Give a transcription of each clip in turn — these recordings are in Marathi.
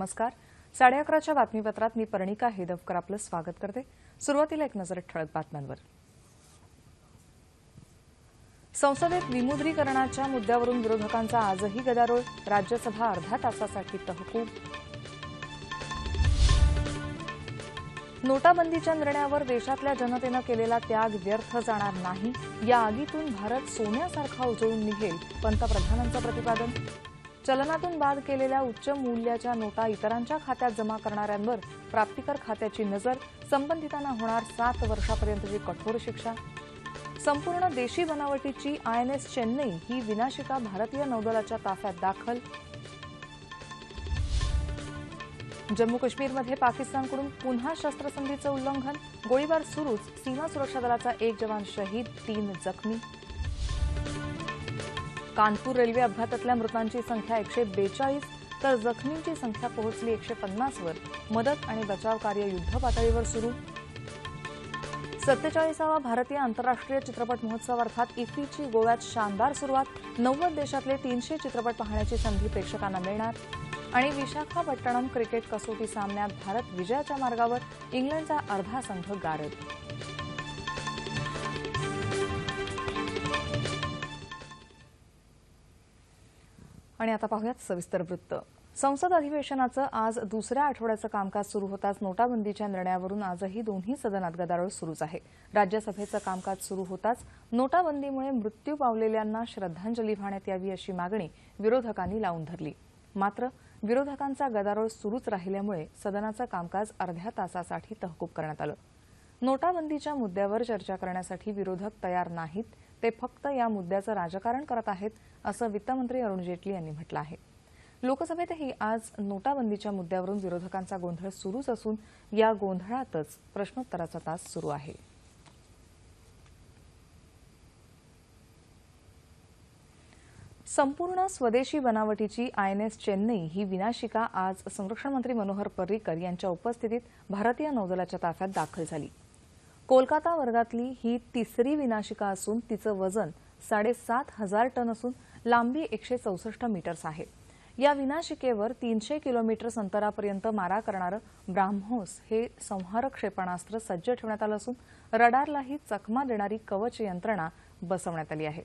नमस्कार. साडे अकराच्या बातमीपत्रात मी पर्णिका हेदवकर आपलं स्वागत करते. सुरुवातीला एक नजर ठळक बातम्यांवर. संसदेत विमुद्रीकरणाच्या मुद्द्यावरून विरोधकांचा आजही गदारोळ राज्यसभा अर्ध्या तासासाठी तहकूब. नोटाबंदीच्या निर्णयावर देशातल्या जनतेनं केलेला त्याग व्यर्थ जाणार नाही. या आगीतून भारत सोन्यासारखा उजळून निघेल पंतप्रधानांचं प्रतिपादन. चलनातून बाद केलेल्या उच्च मूल्याच्या नोटा इतरांच्या खात्यात जमा करणाऱ्यांवर प्राप्तिकर खात्याची नजर संबंधितांना होणार सात वर्षापर्यंतची कठोर शिक्षा. संपूर्ण देशी बनावटीची आयएनएस चेन्नई ही विनाशिका भारतीय नौदलाच्या ताफ्यात दाखल. जम्मू काश्मीरमध्ये पाकिस्तानकडून पुन्हा शस्त्रसंधीचं उल्लंघन. गोळीबार सुरूच सीमा सुरक्षा दलाचा एक जवान शहीद तीन जखमी. कानपूर रेल्वे अपघातातल्या मृतांची संख्या एकशे बेचाळीस तर जखमींची संख्या पोहोचली एकशे पन्नासवर मदत आणि बचाव कार्य युद्धपातळीवर सुरू. सत्तेचाळीसावा भारतीय आंतरराष्ट्रीय चित्रपट महोत्सव अर्थात इफ्फीची गोव्यात शानदार सुरुवात. नव्वद देशातले तीनशे चित्रपट पाहण्याची संधी प्रेक्षकांना मिळणार. आणि विशाखापट्टणम क्रिकेट कसोटी सामन्यात भारत विजयाच्या मार्गावर इंग्लंडचा अर्धा संघ गारद. आणि आता पाहूयात सविस्तर वृत्त. संसद अधिवेशनाचं आज दुसऱ्या आठवड्याचं कामकाज सुरू होताच नोटाबंदीच्या निर्णयावरून आजही दोन्ही सदनात गदारोळ सुरूच आहे. राज्यसभेचं कामकाज सुरू होताच नोटाबंदीमुळे मृत्यू पावलेल्यांना श्रद्धांजली वाहण्यात यावी अशी मागणी विरोधकांनी लावून धरली. मात्र विरोधकांचा गदारोळ सुरूच राहिल्यामुळे सदनाचं कामकाज अर्ध्या तासासाठी तहकूब करण्यात आलं. नोटाबंदीच्या मुद्द्यावर चर्चा करण्यासाठी विरोधक तयार नाहीत ते फक्त या मुद्द्याचं राजकारण करत आहेत असं वित्तमंत्री अरुण जेटली यांनी म्हटलं आहे. लोकसभेतही आज नोटाबंदीच्या मुद्द्यावरून विरोधकांचा गोंधळ सुरूच असून या गोंधळातच प्रश्नोत्तराचा तास सुरू आहे. संपूर्ण स्वदेशी बनावटीची आयएनएस चेन्नई ही विनाशिका आज संरक्षण मंत्री मनोहर पर्रिकर यांच्या उपस्थितीत भारतीय नौदलाच्या ताफ्यात दाखल झाली. कोलकाता वर्गातली ही तिसरी विनाशिका असून तिचं वजन साडेसात हजार टन असून लांबी एकशे चौसष्ट मीटर्स आहे. या विनाशिकेवर तीनशे किलोमीटर अंतरापर्यंत मारा करणारं ब्राह्मोस हे संहारक क्षेपणास्त्र सज्ज ठेवण्यात आलं असून रडारलाही चकमा देणारी कवच यंत्रणा बसवण्यात आली आहे.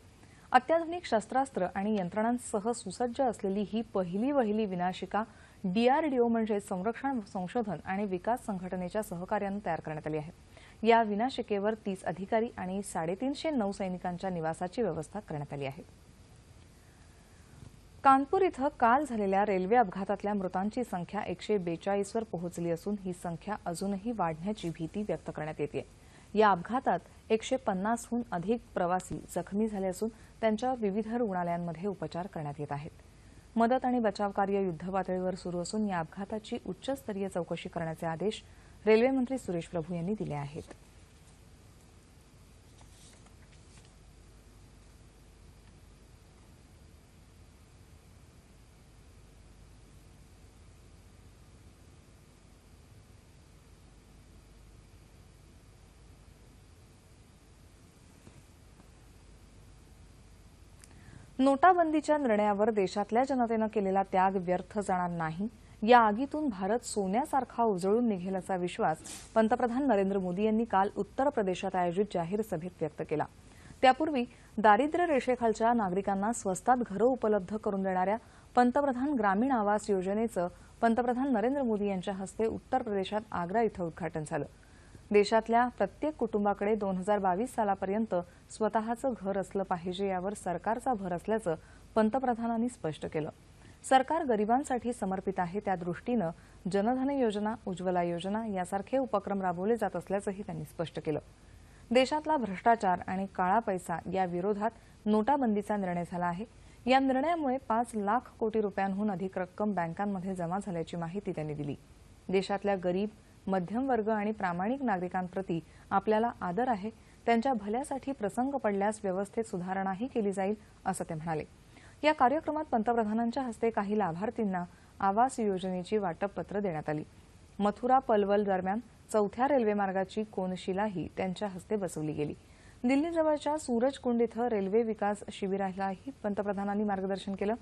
अत्याधुनिक शस्त्रास्त्र आणि यंत्रणांसह सुसज्ज असलेली ही पहिली वहिली विनाशिका डीआरडीओ म्हणजे संरक्षण संशोधन आणि विकास संघटनेच्या सहकार्यानं तयार करण्यात आली आहे. या विनाशिकेवर तीस अधिकारी आणि साडेतीनशे नौसैनिकांच्या निवासाची व्यवस्था करण्यात आली आहे. कानपूर इथं काल झालेल्या रेल्वे अपघातातल्या मृतांची संख्या एकशे बेचाळीसवर पोहोचली असून ही संख्या अजूनही वाढण्याची भीती व्यक्त करण्यात येते या अपघातात एकशे पन्नासहून अधिक प्रवासी जखमी झाले असून त्यांच्यावर विविध रुग्णालयांमध्ये उपचार करण्यात येत आहेत. मदत आणि बचाव कार्य युद्धपातळीवर सुरू असून या अपघाताची उच्चस्तरीय चौकशी करण्याचे आदेश रेल्वेमंत्री सुरेश प्रभू यांनी दिले आहेत. नोटाबंदीच्या निर्णयावर देशातल्या जनतेनं केलेला त्याग व्यर्थ जाणार नाही. या आगीतून भारत सोन्यासारखा उजळून निघेल असा विश्वास पंतप्रधान नरेंद्र मोदी यांनी काल उत्तर प्रदेशात आयोजित जाहीर सभेत व्यक्त केला. त्यापूर्वी दारिद्र्य रेषेखालच्या नागरिकांना स्वस्तात घरं उपलब्ध करून देणाऱ्या पंतप्रधान ग्रामीण आवास योजनेचं पंतप्रधान नरेंद्र मोदी यांच्या हस्ते उत्तर प्रदेशात आग्रा इथं उद्घाटन झालं. देशातल्या प्रत्येक कुटुंबाकडे दोन हजार बावीस सालापर्यंत स्वतःचं घर असलं पाहिजे यावर सरकारचा भर असल्याचं पंतप्रधानांनी स्पष्ट केलं. सरकार गरिबांसाठी समर्पित आहे त्या दृष्टीनं जनधन योजना उज्ज्वला योजना यासारखे उपक्रम राबवले जात असल्याचंही त्यांनी स्पष्ट केलं. देशातला भ्रष्टाचार आणि काळा पैसा या विरोधात नोटाबंदीचा निर्णय झाला आहे. या निर्णयामुळे पाच लाख कोटी रुपयांहून अधिक रक्कम बँकांमध्ये जमा झाल्याची माहिती त्यांनी दिली. देशातल्या गरीब मध्यमवर्ग आणि प्रामाणिक नागरिकांप्रती आपल्याला आदर आहे. त्यांच्या भल्यासाठी प्रसंग पडल्यास व्यवस्थेत सुधारणाही केली जाईल असं ते म्हणाले. या कार्यक्रमात पंतप्रधानांच्या हस्ते काही लाभार्थींना आवास योजनेची वाटपपत्र देण्यात आली. मथुरा पलवल दरम्यान चौथ्या रेल्वेमार्गाची कोनशिलाही त्यांच्या हस्ते बसवली गेली. दिल्लीजवळच्या सूरजकुंड इथं रेल्वे विकास शिबिरालाही पंतप्रधानांनी मार्गदर्शन केलं.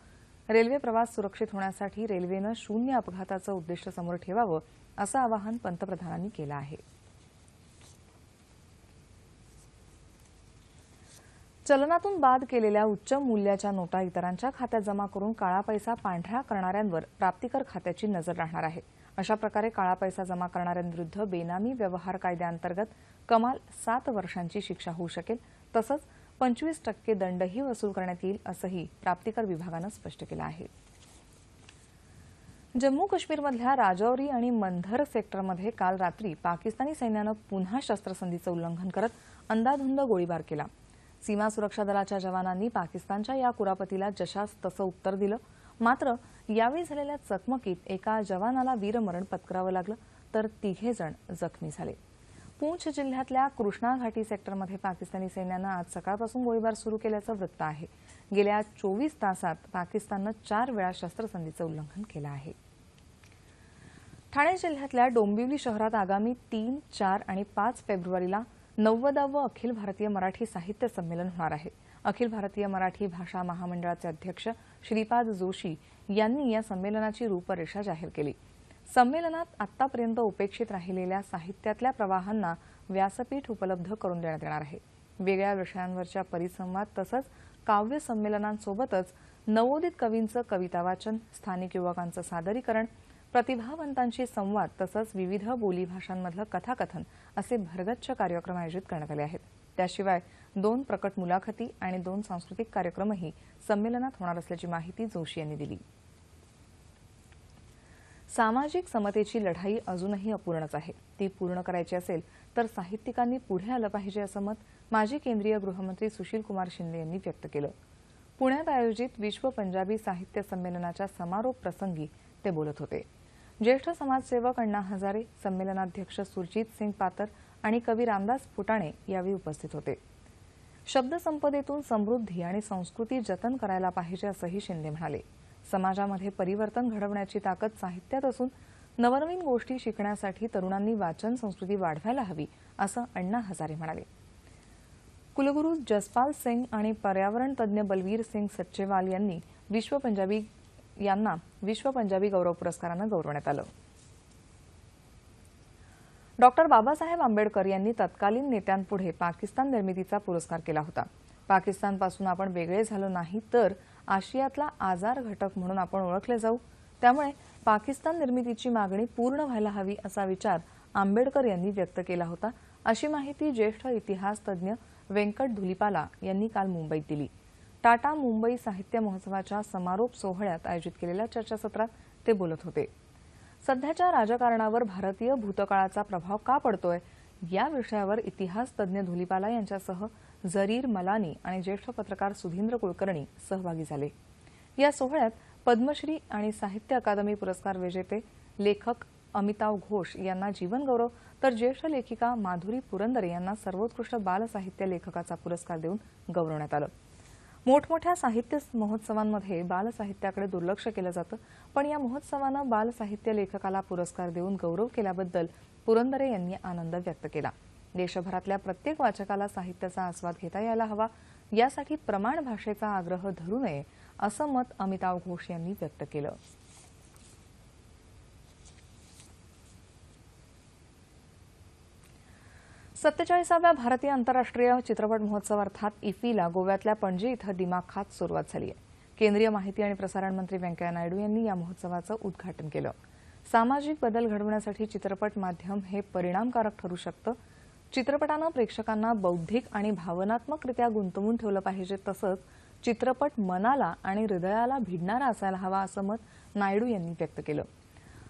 रेल्वे प्रवास सुरक्षित होण्यासाठी रेल्वेनं शून्य अपघाताचं उद्दिष्ट समोर ठेवावं असं आवाहन पंतप्रधानांनी केलं आहे. चलनातून बाद केलेल्या उच्च मूल्याच्या नोटा इतरांच्या खात्यात जमा करून काळा पैसा पांढरा करणाऱ्यांवर प्राप्तिकर खात्याची नजर राहणार आहे. अशा प्रकारे काळा पैसा जमा करणाऱ्यांविरुद्ध बेनामी व्यवहार कायद्याअंतर्गत कमाल सात वर्षांची शिक्षा होऊ शकेल तसंच पंचवीस टक्के दंडही वसूल करण्यात येईल असंही प्राप्तिकर विभागानं स्पष्ट केलं आहे. जम्मू काश्मीरमधल्या राजौरी आणि मंधर सेक्टरमध्ये काल रात्री पाकिस्तानी सैन्यानं पुन्हा शस्त्रसंधीचं उल्लंघन करत अंदाधुंद गोळीबार केला. सीमा सुरक्षा दलाच्या जवानांनी पाकिस्तानच्या या कुरापतीला जशास तसं उत्तर दिलं. मात्र यावेळी झालेल्या चकमकीत एका जवानाला वीरमरण पत्करावं लागलं तर तिघे जण जखमी झाले. पूंछ जिल्ह्यातल्या कृष्णा घाटी सेक्टरमध्ये पाकिस्तानी सैन्यानं आज सकाळपासून गोळीबार सुरू केल्याचं वृत्त आहे. गेल्या चोवीस तासात पाकिस्ताननं चार वेळा शस्त्रसंधीचं उल्लंघन केलं आहे. ठाणे जिल्ह्यातल्या डोंबिवली शहरात आगामी तीन चार आणि पाच फेब्रुवारीला नव्वदावं अखिल भारतीय मराठी साहित्य संमेलन होणार आहे. अखिल भारतीय मराठी भाषा महामंडळाचे अध्यक्ष श्रीपाद जोशी यांनी या संमेलनाची रूपरेषा जाहीर केली. संमेलनात आतापर्यंत उपेक्षित राहिलेल्या साहित्यातल्या प्रवाहांना व्यासपीठ उपलब्ध करून देण्यात येणार आहे. वेगळ्या विषयांवरच्या परिसंवाद तसंच काव्य संमेलनांसोबतच नवोदित कवींचं कविता वाचन स्थानिक युवकांचं सादरीकरण प्रतिभावंतांशी संवाद तसंच विविध बोलीभाषांमधलं कथाकथन असे भरगच्च कार्यक्रम आयोजित करण्यात आले आहेत. त्याशिवाय दोन प्रकट मुलाखती आणि दोन सांस्कृतिक कार्यक्रमही संमेलनात होणार असल्याची माहिती जोशी यांनी दिली. सामाजिक समतेची लढाई अजूनही अपूर्णच आहे. ती पूर्ण करायची असेल तर साहित्यिकांनी पुढे आलं पाहिजे असं मत माजी केंद्रीय गृहमंत्री सुशीलकुमार शिंदे यांनी व्यक्त केलं. पुण्यात आयोजित विश्व पंजाबी साहित्य संमेलनाच्या समारोप प्रसंगी ते बोलत होते. ज्येष्ठ समाजसेवक अण्णा हजारे संमेलनाध्यक्ष सुरजित सिंग पातर आणि कवी रामदास फुटाणे यावेळी उपस्थित होते. शब्दसंपदेतून समृद्धी आणि संस्कृती जतन करायला पाहिजे असंही शिंदे म्हणाले. समाजामध्ये परिवर्तन घडवण्याची ताकद साहित्यात असून नवनवीन गोष्टी शिकण्यासाठी तरुणांनी वाचन संस्कृती वाढवायला हवी असं अण्णा हजारे म्हणाले. कुलगुरू जसपाल सिंग आणि पर्यावरण तज्ज्ञ बलवीर सिंग सच्चेवाल यांनी विश्व पंजाबी यांना विश्व पंजाबी गौरव पुरस्कारानं गौरवण्यात आलं. डॉक्टर बाबासाहेब आंबेडकर यांनी तत्कालीन नेत्यांपुढे पाकिस्तान निर्मितीचा पुरस्कार केला होता. पाकिस्तानपासून आपण वेगळे झालो नाही तर आशियातला आजार घटक म्हणून आपण ओळखले जाऊ. त्यामुळे पाकिस्तान निर्मितीची मागणी पूर्ण व्हायला हवी असा विचार आंबेडकर यांनी व्यक्त केला होता. अशी माहिती ज्येष्ठ इतिहास तज्ज्ञ व्यंकट धुलीपाला यांनी काल मुंबईत दिली. टाटा मुंबई साहित्य महोत्सवाच्या समारोप सोहळ्यात आयोजित केलेल्या चर्चासत्रात ते बोलत होते. सध्याच्या राजकारणावर भारतीय भूतकाळाचा प्रभाव का पडतोय? या विषयावर इतिहास तज्ज्ञ धुलीपाला यांच्यासह जरीर मलानी आणि ज्येष्ठ पत्रकार सुधींद्र कुलकर्णी सहभागी झाले. या सोहळ्यात पद्मश्री आणि साहित्य अकादमी पुरस्कार विजेते लेखक अमिताव घोष यांना जीवनगौरव तर ज्येष्ठ लेखिका माधुरी पुरंदरे यांना सर्वोत्कृष्ट बालसाहित्य लेखकाचा पुरस्कार देऊन गौरवण्यात आलं. मोठमोठ्या साहित्य महोत्सवांमध्ये बालसाहित्याकडे दुर्लक्ष केलं जातं. पण या महोत्सवानं बालसाहित्य लेखकाला पुरस्कार देऊन गौरव केल्याबद्दल पुरंदरे यांनी आनंद व्यक्त केला. देशभरातल्या प्रत्येक वाचकाला साहित्याचा आस्वाद घेता यायला हवा. यासाठी प्रमाण भाषेचा आग्रह धरू नये असं मत अमिताव घोष यांनी व्यक्त केलं. सत्तेचाळीसाव्या भारतीय आंतरराष्ट्रीय चित्रपट महोत्सव अर्थात इफीला गोव्यातल्या पणजी इथं दिमाखात सुरुवात झाली आहे. केंद्रीय माहिती आणि प्रसारण मंत्री व्यंकय्या नायडू यांनी या महोत्सवाचं उद्घाटन केलं. सामाजिक बदल घडवण्यासाठी चित्रपट माध्यम हे परिणामकारक ठरू शकतं. चित्रपटानं प्रेक्षकांना बौद्धिक आणि भावनात्मकरित्या गुंतवून ठेवलं पाहिजे तसंच चित्रपट मनाला आणि हृदयाला भिडणारा असायला हवा असं मत नायडू यांनी व्यक्त केलं.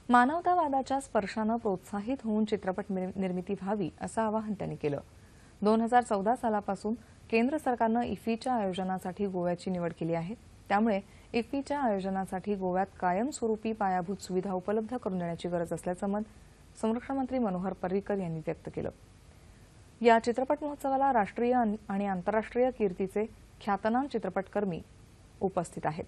मानवतावादाच्या स्पर्शानं प्रोत्साहित होऊन चित्रपट निर्मिती व्हावी असं आवाहन त्यांनी केलं. दोन हजार चौदा सालापासून केंद्र सरकारनं इफ्फीच्या आयोजनासाठी गोव्याची निवड केली आहे. त्यामुळे इफ्फीच्या आयोजनासाठी गोव्यात कायमस्वरूपी पायाभूत सुविधा उपलब्ध करून देण्याची गरज असल्याचं मत संरक्षण मंत्री मनोहर पर्रिकर यांनी व्यक्त केलं. या चित्रपट महोत्सवाला राष्ट्रीय आणि आंतरराष्ट्रीय कीर्तीचे ख्यातनाम चित्रपटकर्मी उपस्थित आहेत.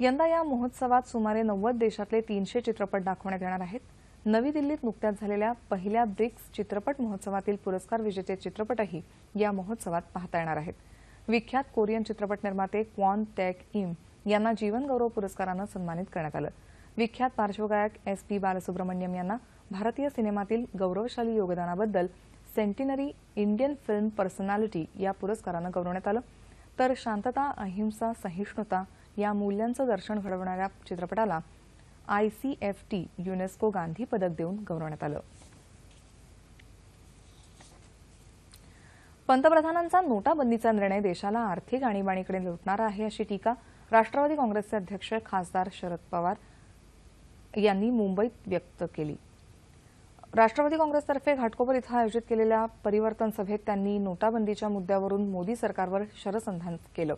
यंदा या महोत्सवात सुमारे नव्वद देशातले तीनशे चित्रपट दाखवण्यात येणार आहेत. नवी दिल्लीत नुकत्याच झालेल्या पहिल्या ब्रिक्स चित्रपट महोत्सवातील पुरस्कार विजेते चित्रपटही या महोत्सवात पाहता येणार आहेत. विख्यात कोरियन चित्रपट निर्माते क्वॉन टॅक इम यांना जीवनगौरव पुरस्कारानं सन्मानित करण्यात आलं. विख्यात पार्श्वगायक एस पी बालसुब्रमण्यम यांना भारतीय सिनेमातील गौरवशाली योगदानाबद्दल सेंटिनरी इंडियन फिल्म पर्सनॅलिटी या पुरस्कारानं गौरवण्यात आलं. तर शांतता अहिंसा सहिष्णुता या मूल्यांचं दर्शन घडवणाऱ्या चित्रपटाला आयसीएफटी युनेस्को गांधी पदक देऊन गौरवण्यात आलं. पंतप्रधानांचा नोटाबंदीचा निर्णय देशाला आर्थिक आणीबाणीकडे लुटणारा आहे अशी टीका राष्ट्रवादी काँग्रेसचे अध्यक्ष खासदार शरद पवार यांनी मुंबईत व्यक्त केली. राष्ट्रवादी काँग्रेसतर्फे घाटकोपर इथं आयोजित केलेल्या परिवर्तन सभेत त्यांनी नोटाबंदीच्या मुद्द्यावरून मोदी सरकारवर शरसंधान केलं.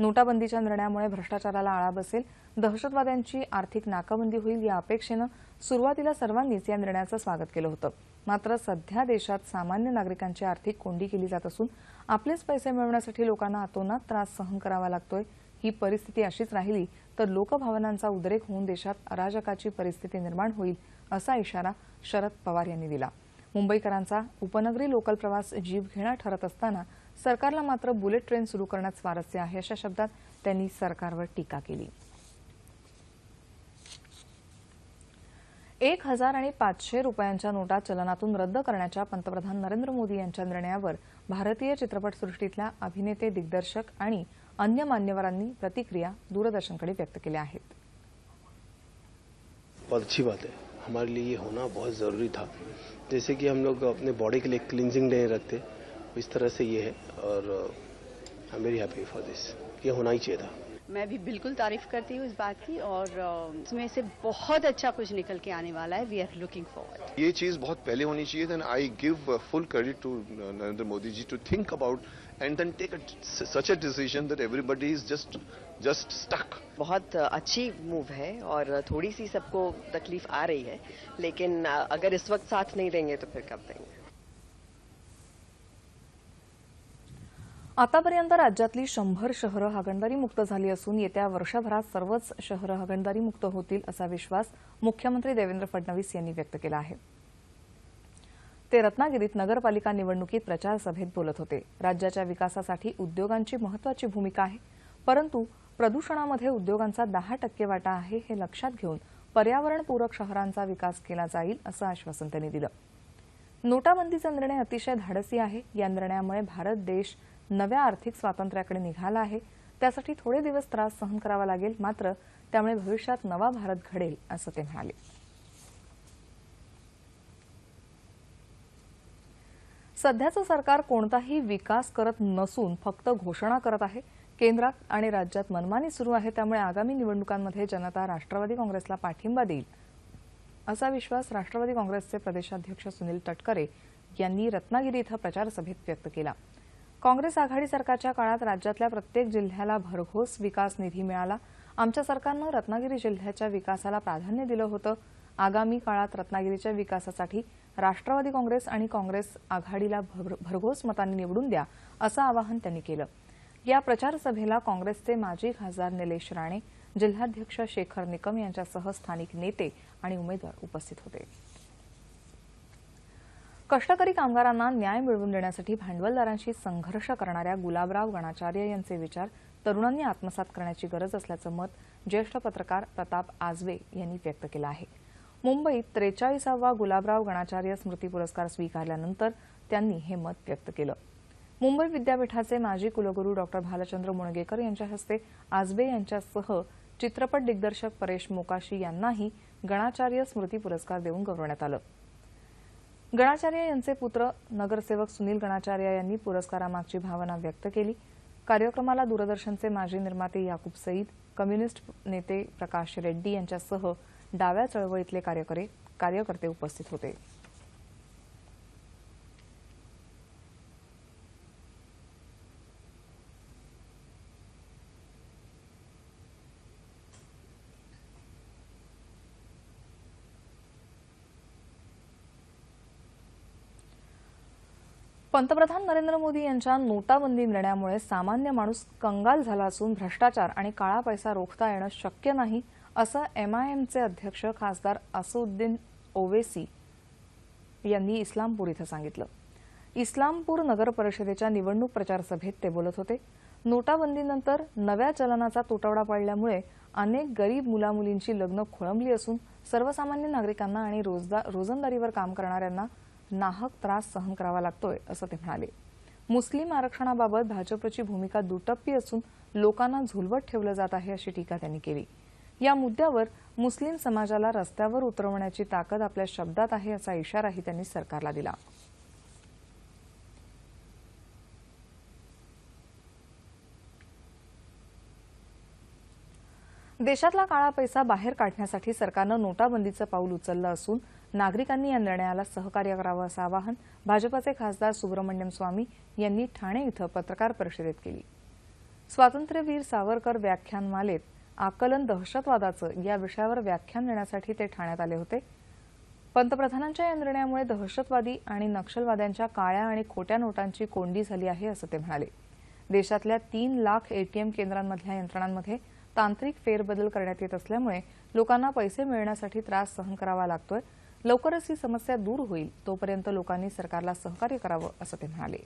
नोटाबंदीच्या निर्णयामुळे भ्रष्टाचाराला आळा बसेल. दहशतवाद्यांची आर्थिक नाकाबंदी होईल या अपेक्षेनं सुरुवातीला सर्वांनीच या निर्णयाचं स्वागत केलं होतं. मात्र सध्या देशात सामान्य नागरिकांची आर्थिक कोंडी केली जात असून आपलेच पैसे मिळवण्यासाठी लोकांना अतोनात त्रास सहन करावा लागतोय. ही परिस्थिती अशीच राहिली तर लोकभावनांचा उद्रेक होऊन देशात अराजकाची परिस्थिती निर्माण होईल असा इशारा शरद पवार यांनी दिला. मुंबईकरांचा उपनगरी लोकल प्रवास जीव घेणा ठरत असताना सरकारला मात्र बुलेट ट्रेन सुरू करण्यात स्वारस्य आहे अशा शब्दात त्यांनी सरकारवर टीका केली. एक हजार आणि पाचशे रुपयांच्या नोटा चलनातून रद्द करण्याच्या पंतप्रधान नरेंद्र मोदी यांच्या निर्णयावर भारतीय चित्रपटसृष्टीतल्या अभिनेते दिग्दर्शक आणि अन्य मान्यवरांनी प्रतिक्रिया दूरदर्शनकडे व्यक्त केल्या आहेत. बहुत अच्छी बात है। हमारे लिए ये होना बहुत ज़रूरी था। जैसे कि हम लोग अपने बॉडी के लिए क्लिनजिंग डे रखते इस तरह से ये है। और I am very happy for this ये होना ही चाहिए था। मैं भी बिल्कुल तारीफ़ करती हूँ इस बात की और इसमें से बहुत अच्छा कुछ निकल के आने वाला है। वी आर लुकिंग फॉरवर्ड ये चीज़ बहुत पहले होनी चाहिए then I give full credit to Narendra Modi ji to think about and then take such a decision that everybody is just just stuck बहुत अच्छी मूव है और थोड़ी सी सबको तकलीफ़ आ रही है। लेकिन अगर इस वक्त साथ नहीं देंगे तो फिर कब देंगे? आतापर्यंत राज्यातली शंभर शहरं हागणदारी मुक्त झाली असून येत्या वर्षभरात सर्वच शहरं हागणदारी मुक्त होतील असा विश्वास मुख्यमंत्री देवेंद्र फडणवीस यांनी व्यक्त केला आहे. ते रत्नागिरीत नगरपालिका निवडणुकीत प्रचार सभेत बोलत होते. राज्याच्या विकासासाठी उद्योगांची महत्वाची भूमिका आहे. परंतु प्रदूषणामध्ये उद्योगांचा दहा टक्के वाटा आहे हे लक्षात घेऊन पर्यावरणपूरक शहरांचा विकास केला जाईल असं आश्वासन त्यांनी दिलं. नोटाबंदीचा निर्णय अतिशय धाडसी आहे. या निर्णयामुळे भारत देश नव्या आर्थिक स्वातंत्र्याकडे निघाला आहे. त्यासाठी थोडे दिवस त्रास सहन करावा लागेल मात्र त्यामुळे भविष्यात नवा भारत घडेल असं ते म्हणाले. सध्याचं सरकार कोणताही विकास करत नसून फक्त घोषणा करत आहे. केंद्रात आणि राज्यात मनमानी सुरू आहे त्यामुळे आगामी निवडणुकांमध्ये जनता राष्ट्रवादी काँग्रेसला पाठिंबा देईल. असा विश्वास राष्ट्रवादी काँग्रेसचे प्रदेशाध्यक्ष सुनील तटकरे यांनी रत्नागिरी इथं प्रचारसभेत व्यक्त केला. काँग्रेस आघाडी सरकारच्या काळात राज्यातल्या प्रत्येक जिल्ह्याला भरघोस विकास निधी मिळाला. आमच्या सरकारनं रत्नागिरी जिल्ह्याच्या विकासाला प्राधान्य दिलं होतं. आगामी काळात रत्नागिरीच्या विकासासाठी राष्ट्रवादी काँग्रेस आणि काँग्रेस आघाडीला भर- भरघोस मतांनी निवडून द्या असं आवाहन त्यांनी केलं. या प्रचारसभेला काँग्रेसचे माजी खासदार निलेश राणे जिल्हाध्यक्ष शेखर निकम यांच्यासह स्थानिक नेते आणि उमेदवार उपस्थित होते. कष्टकरी कामगारांना न्याय मिळवून देण्यासाठी भांडवलदारांशी संघर्ष करणाऱ्या गुलाबराव गणाचार्य यांचे विचार तरुणांनी आत्मसात करण्याची गरज असल्याचं मत ज्येष्ठ पत्रकार प्रताप आजवे यांनी व्यक्त केलं आहे. मुंबईत त्रेचाळीसावा गुलाबराव गणाचार्य स्मृती पुरस्कार स्वीकारल्यानंतर त्यांनी हे मत व्यक्त केलं. मुंबई विद्यापीठाचे माजी कुलगुरू डॉक्टर भालचंद्र मुणगेकर यांच्या हस्ते आजबे यांच्यासह चित्रपट दिग्दर्शक परेश मोकाशी यांनाही गणाचार्य स्मृती पुरस्कार देऊन गौरवण्यात आलं. गणाचार्य यांचे पुत्र नगरसेवक सुनील गणाचार्य यांनी पुरस्कारामागची भावना व्यक्त केली. कार्यक्रमाला दूरदर्शनचे माजी निर्माते याकूब सईद कम्युनिस्ट नेते प्रकाश रेड्डी यांच्यासह डाव्या चळवळीतले कार्यकर्ते कार्यकर्ते उपस्थित होते. पंतप्रधान नरेंद्र मोदी यांच्या नोटाबंदी निर्णयामुळे सामान्य माणूस कंगाल झाला असून भ्रष्टाचार आणि काळा पैसा रोखता येणं शक्य नाही असं एमआयएमचे अध्यक्ष खासदार असुद्दीन ओवेसी यांनी इस्लामपूर इथं सांगितलं. इस्लामपूर नगर परिषदेच्या निवडणूक प्रचार सभेत ते बोलत होते. नोटाबंदीनंतर नव्या चलनाचा तुटवडा पडल्यामुळे अनेक गरीब मुलामुलींची लग्न खोळंबली असून सर्वसामान्य नागरिकांना आणि रोजंदारीवर काम करणाऱ्यांना नाहक त्रास सहन करावा लागतोय असं ते म्हणाले. मुस्लिम आरक्षणाबाबत भाजपची भूमिका दुटप्पी असून लोकांना झुलवत ठेवलं जात आहे अशी टीका त्यांनी केली. या मुद्द्यावर मुस्लिम समाजाला रस्त्यावर उतरवण्याची ताकद आपल्या शब्दात आहे असा इशाराही त्यांनी सरकारला दिला. देशातला काळा पैसा बाहेर काढण्यासाठी सरकारनं नोटाबंदीचं पाऊल उचललं असून नागरिकांनी या निर्णयाला सहकार्य करावं असं आवाहन भाजपाचे खासदार सुब्रमण्यम स्वामी यांनी ठाणे इथं पत्रकार परिषदेत केली. स्वातंत्र्यवीर सावरकर व्याख्यानमालेत आकलन दहशतवादाचं या विषयावर व्याख्यान देण्यासाठी ते ठाण्यात आले होते. पंतप्रधानांच्या या निर्णयामुळे दहशतवादी आणि नक्षलवाद्यांच्या काळ्या आणि खोट्या नोटांची कोंडी झाली आहे असं ते म्हणाले. देशातल्या तीन लाख एटीएम केंद्रांमधल्या यंत्रणांमध्ये तांत्रिक फेरबदल करण्यात येत असल्यामुळे लोकांना पैसे मिळण्यासाठी त्रास सहन करावा लागतोय लवकरच ही समस्या दूर होईल तोपर्यंत लोकांनी सरकारला सहकार्य करावं असं ते म्हणाले.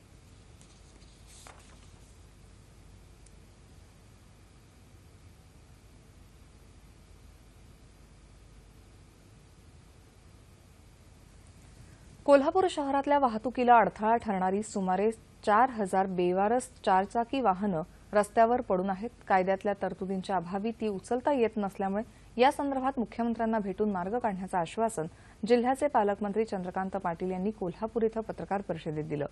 कोल्हापूर शहरातल्या वाहतुकीला अडथळा ठरणारी सुमारे चार हजार बेवारस चारचाकी वाहनं रस्त्यावर पडून आहेत. कायद्यातल्या तरतुदींच्या अभावी ती उचलता येत नसल्यामुळे या संदर्भात मुख्यमंत्र्यांना भेटून मार्ग काढण्याचं आश्वासन जिल्ह्याचे पालकमंत्री चंद्रकांत पाटील यांनी कोल्हापूर इथं पत्रकार परिषदेत दिलं.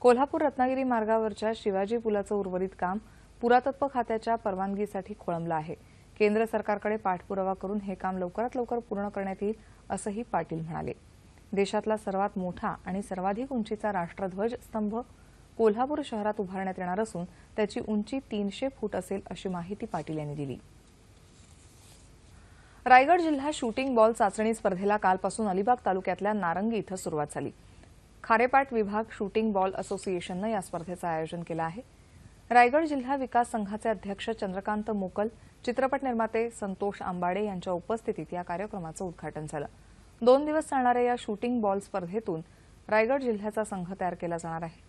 कोल्हापूर रत्नागिरी मार्गावरच्या शिवाजी पुलाचं उर्वरित काम पुरातत्व खात्याच्या परवानगीसाठी खोळंबलं आहे. केंद्र सरकारकडे पाठपुरावा करून हे काम लवकरात लवकर पूर्ण करण्यात येईल असंही पाटील म्हणाले. देशातला सर्वात मोठा आणि सर्वाधिक उंचीचा राष्ट्रध्वज स्तंभ कोल्हापूर शहरात उभारण्यात येणार असून त्याची उंची तीनशे फूट असेल अशी माहिती पाटील यांनी दिली. रायगड जिल्हा शूटिंग बॉल चाचणी स्पर्धेला कालपासून अलिबाग तालुक्यातल्या नारंगी इथं सुरुवात झाली. खारेपाट विभाग शूटिंग बॉल असोसिएशननं या स्पर्धेचं आयोजन केलं आहे. रायगड जिल्हा विकास संघाचे अध्यक्ष चंद्रकांत मोकल चित्रपट निर्माते संतोष आंबाडे यांच्या उपस्थितीत या कार्यक्रमाचं उद्घाटन झालं. दोन दिवस चालणाऱ्या या शूटिंग बॉल स्पर्धेतून रायगड जिल्ह्याचा संघ तयार केला जाणार आहे.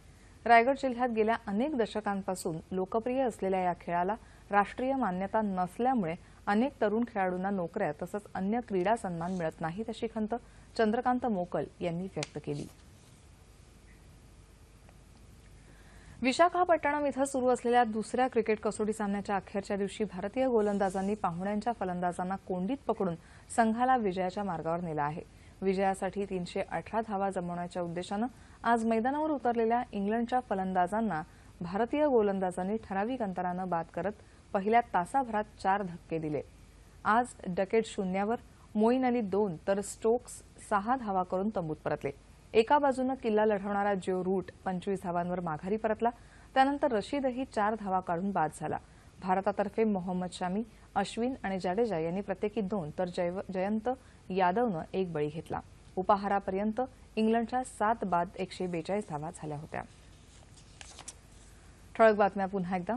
रायगड जिल्ह्यात गेल्या अनेक दशकांपासून लोकप्रिय असलेल्या या खेळाला राष्ट्रीय मान्यता नसल्यामुळे अनेक तरुण खेळाडूंना नोकऱ्या तसंच अन्य क्रीडा सन्मान मिळत नाहीत अशी खंत चंद्रकांत मोकल यांनी व्यक्त केली. विशाखापट्टणम इथं सुरू असलेल्या दुसऱ्या क्रिकेट कसोटी सामन्याच्या अखेरच्या दिवशी भारतीय गोलंदाजांनी पाहुण्यांच्या फलंदाजांना कोंडीत पकडून संघाला विजयाच्या मार्गावर नेलं आहे. विजयासाठी तीनशे अठरा धावा जमवण्याच्या उद्देशानं आज मैदानावर उतरलेल्या इंग्लंडच्या फलंदाजांना भारतीय गोलंदाजांनी ठराविक अंतरानं बाद करत पहिल्या तासाभरात चार धक्के दिले. आज डकेट शून्यावर मोईन अली दोन तर स्टोक्स सहा धावा करून तंबूत परतले. एका बाजूनं किल्ला लढवणारा जो रूट पंचवीस धावांवर माघारी परतला. त्यानंतर रशीदही चार धावा काढून बाद झाला. भारतातर्फे मोहम्मद शामी अश्विन आणि जाडेजा यांनी प्रत्येकी दोन तर जयंत यादवनं एक बळी घेतला. उपाहारापर्यंत इंग्लंडच्या सात बाद एकशे बेचाळीस धावा झाल्या होत्या. ठळक बातम्या पुन्हा एकदा.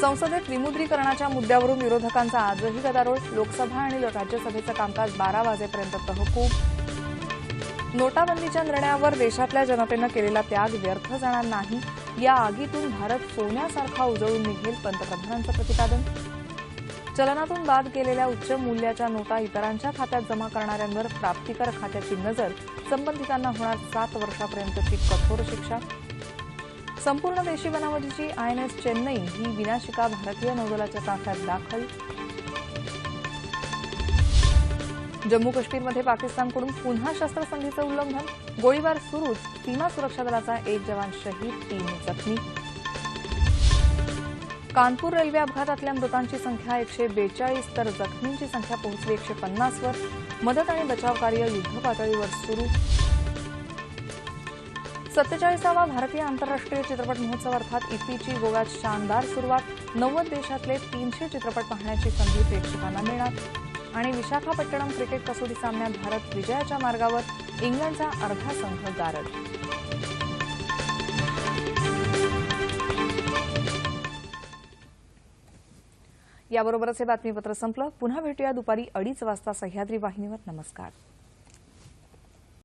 संसदेत विमुद्रीकरणाच्या मुद्द्यावरून विरोधकांचा आजही गदारोळ. लोकसभा आणि राज्यसभेचं कामकाज बारा वाजेपर्यंत तहकूब. नोटाबंदीच्या निर्णयावर देशातल्या जनतेनं केलेला त्याग व्यर्थ जाणार नाही. या आगीतून भारत सोन्यासारखा उजळून निघेल पंतप्रधानांचं प्रतिपादन. चलनातून बाद केलेल्या उच्च मूल्याच्या नोटा इतरांच्या खात्यात जमा करणाऱ्यांवर प्राप्तिकर खात्याची नजर. संबंधितांना होणार सात वर्षापर्यंतची कठोर शिक्षा. संपूर्ण देशी बनावटीची आय एन एस चेन्नई ही विनाशिका भारतीय नौदलाच्या ताफ्यात दाखल. जम्मू काश्मीरमध्ये पाकिस्तानकडून पुन्हा शस्त्रसंधीचं उल्लंघन. गोळीबार सुरूच. सीमा सुरक्षा दलाचा एक जवान शहीद तीन जखमी. कानपूर रेल्वे अपघातातल्या मृतांची संख्या एकशे बेचाळीस तर जखमींची संख्या पोहोचली एकशे पन्नासवर. मदत आणि बचाव कार्य युद्धपातळीवर सुरू. सत्तेचाळीसावा भारतीय आंतरराष्ट्रीय चित्रपट महोत्सव अर्थात इफ्फीची गोव्यात शानदार सुरुवात नव्वद देशातले तीनशे चित्रपट पाहण्याची संधी प्रेक्षकांना मिळणार. आणि विशाखापट्टणम क्रिकेट कसोटी सामन्यात भारत विजयाच्या मार्गावर इंग्लंडचा अर्धा संघ गारद. याबरोबरच हे बातमीपत्र संपलं. पुन्हा भेटूया दुपारी अडीच वाजता सह्याद्री वाहिनीवर. नमस्कार.